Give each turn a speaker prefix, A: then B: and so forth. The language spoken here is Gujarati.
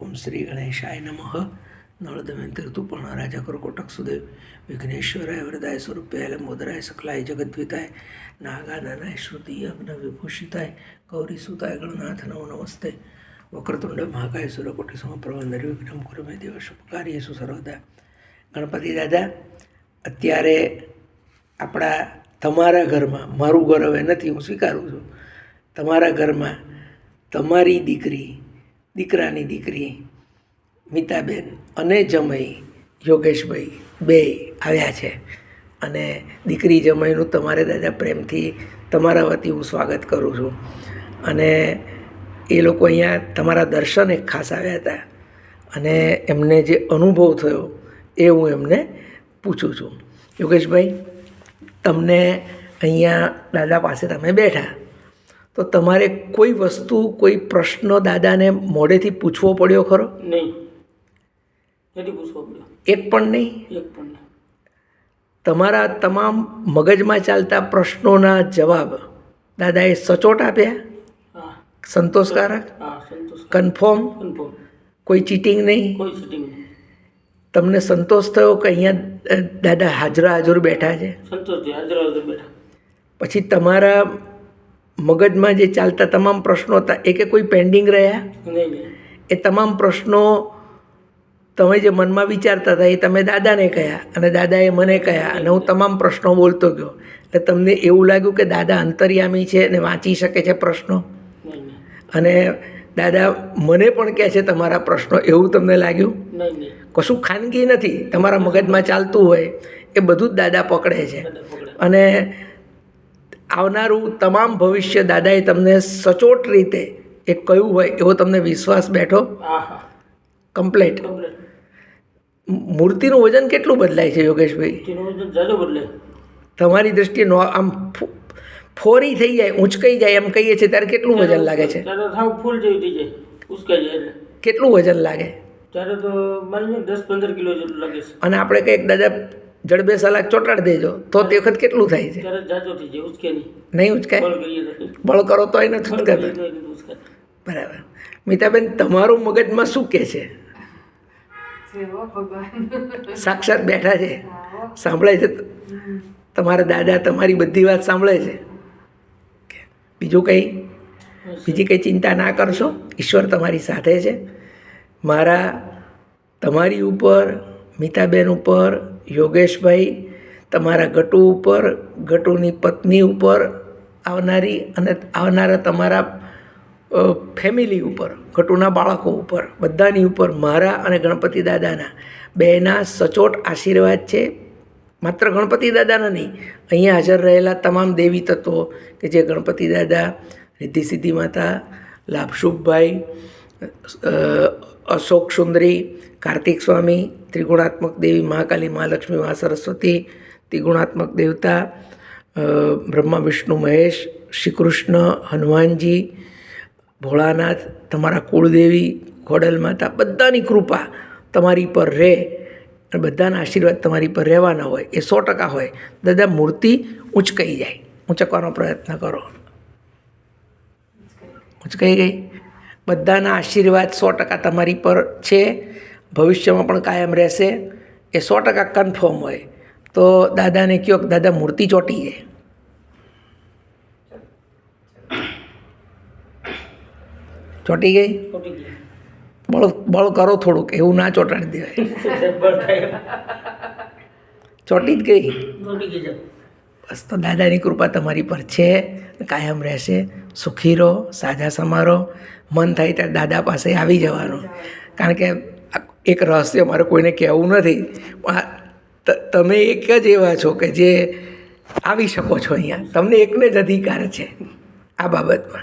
A: ઓમ શ્રી ગણેશાય નમઃ. નળદમયંતી ઋતુપર્ણ રાજા કરકોટક સુદેવ વિઘ્નેશ્વરાય વરદાય સ્વરૂપાય લંબોદરાય સકલાય જગદ્વિતાય. નાગાનનાય શ્રુતિ અગ્ન વિભૂષિતાય ગૌરી ગણનાથ નમો નમસ્તે. વક્રતુંડ મહાકાય સુરકોટી સમપ્રભ નિર્વિઘ્નમ કુરુ મે દેવ શુભકાર્યેષુ સર્વદા. ગણપતિ દાદા, અત્યારે આપણા તમારા ઘરમાં, મારું ઘર હવે નથી, હું સ્વીકારું છું. તમારા ઘરમાં તમારી દીકરી દીકરાની દીકરી મિતાબેન અને જમઈ યોગેશભાઈ બે આવ્યા છે. અને દીકરી જમઈનું તમારે દાદા પ્રેમથી તમારા વતી હું સ્વાગત કરું છું. અને એ લોકો અહીંયા તમારા દર્શન એક ખાસ આવ્યા હતા. અને એમને જે અનુભવ થયો એ હું એમને પૂછું છું. યોગેશભાઈ, તમને અહીંયા દાદા પાસે તમે બેઠા. તો તમારે કોઈ વસ્તુ કોઈ પ્રશ્ન દાદાને મોઢેથી પૂછવો પડ્યો ખરો?
B: નહીં. નથી પૂછવો પડ્યો.
A: એક પણ નહીં?
B: એક પણ નહીં.
A: તમારા તમામ મગજમાં ચાલતા પ્રશ્નોના જવાબ દાદાએ સચોટ આપ્યા? સંતોષકારક? કન્ફર્મ? કોઈ ચીટિંગ નહીં?
B: કોઈ
A: તમને સંતોષ થયો કે અહીંયા દાદા હાજરા હાજર બેઠા છે?
B: સંતોષ હાજર હાજર બેઠા.
A: પછી તમારા મગજમાં જે ચાલતા તમામ પ્રશ્નો હતા એ કે કોઈ પેન્ડિંગ રહ્યા? એ તમામ પ્રશ્નો તમે જે મનમાં વિચારતા હતા એ તમે દાદાને કહ્યા અને દાદાએ મને કહ્યા અને હું તમામ પ્રશ્નો બોલતો ગયો. એટલે તમને એવું લાગ્યું કે દાદા અંતર્યામી છે અને વાંચી શકે છે પ્રશ્નો? અને દાદા મને પણ કહે છે તમારા પ્રશ્નો એવું તમને લાગ્યું? કશું ખાનગી નથી તમારા મગજમાં ચાલતું હોય એ બધું જ દાદા પકડે છે. અને આવનારું તમામ ભવિષ્ય દાદાએ તમને સચોટ રીતે એ કયું હોય એવો તમને વિશ્વાસ બેઠો? કમ્પ્લેટ મૂર્તિનું વજન કેટલું બદલાય છે યોગેશભાઈ? તમારી દ્રષ્ટિએ નો આમ ફોરી થઈ જાય ઊંચકાઈ જાય એમ કહીએ છીએ ત્યારે કેટલું વજન લાગે છે?
B: ફૂલ જેવી થઈ જાય. ઉસકાઈ જાય
A: કેટલું વજન લાગે?
B: ત્યારે તો માની દસ પંદર કિલો જેટલું લાગે છે.
A: અને આપણે કંઈક દાદા જડબે સલાક ચોટાડી દેજો તો તે વખત કેટલું થાય છે?
B: નહીં.
A: ઉચકાય?
B: બળ કરીએ તો એને
A: બળ કરો
B: તો નહીં ઉસકાતું.
A: બરાબર. મિતાબેન તમારું મગજમાં શું કહે છે? સાક્ષાત બેઠા છે. સાંભળે છે? તમારા દાદા તમારી બધી વાત સાંભળે છે? બીજું કંઈ? બીજી કંઈ ચિંતા ના કરશો? ઈશ્વર તમારી સાથે છે. મારા તમારી ઉપર મિતાબેન ઉપર યોગેશભાઈ, તમારા ગટુ ઉપર, ગટુની પત્ની ઉપર આવનારી અને આવનારા તમારા ફેમિલી ઉપર, ગટુના બાળકો ઉપર, બધાની ઉપર મારા અને ગણપતિ દાદાના બેના સચોટ આશીર્વાદ છે. માત્ર ગણપતિ દાદાના નહીં, અહીંયા હાજર રહેલા તમામ દેવી તત્વો કે જે ગણપતિ દાદા રિદ્ધિ સિદ્ધિ માતા લાભશુભભાઈ અશોક સુંદરી, કાર્તિક સ્વામી, ત્રિગુણાત્મક દેવી મહાકાલી મહાલક્ષ્મી મહા સરસ્વતી ત્રિગુણાત્મક દેવતા બ્રહ્મા, વિષ્ણુ, મહેશ શ્રી કૃષ્ણ હનુમાનજી, ભોળાનાથ, તમારા કુળદેવી, ખોડલ માતા, બધાની કૃપા તમારી પર રહે અને બધાના આશીર્વાદ તમારી પર રહેવાના હોય, એ સો ટકા હોય. દાદા, મૂર્તિ ઉંચકાઈ જાય. ઊંચકવાનો પ્રયત્ન કરો. ઊંચકાઈ ગઈ? બધાના આશીર્વાદ સો ટકા તમારી પર છે. ભવિષ્યમાં પણ કાયમ રહેશે. એ સો ટકા કન્ફર્મ હોય. તો દાદાને કહો કે દાદા મૂર્તિ ચોંટી જાય ચોંટી ગઈ? બળ બળ કરો થોડુંક. એવું ના ચોંટાડી દેવાય. ચોટી જ ગઈ. બસ તો દાદાની કૃપા તમારી પર છે. કાયમ રહેશે. સુખી રહો સાજા સમારો, મન થાય ત્યારે દાદા પાસે આવી જવાનું. કારણ કે એક રહસ્ય મારે કોઈને કહેવું નથી, પણ તમે એક જ એવા છો કે જે આવી શકો છો અહીંયા. તમને એકને જ અધિકાર છે આ બાબતમાં.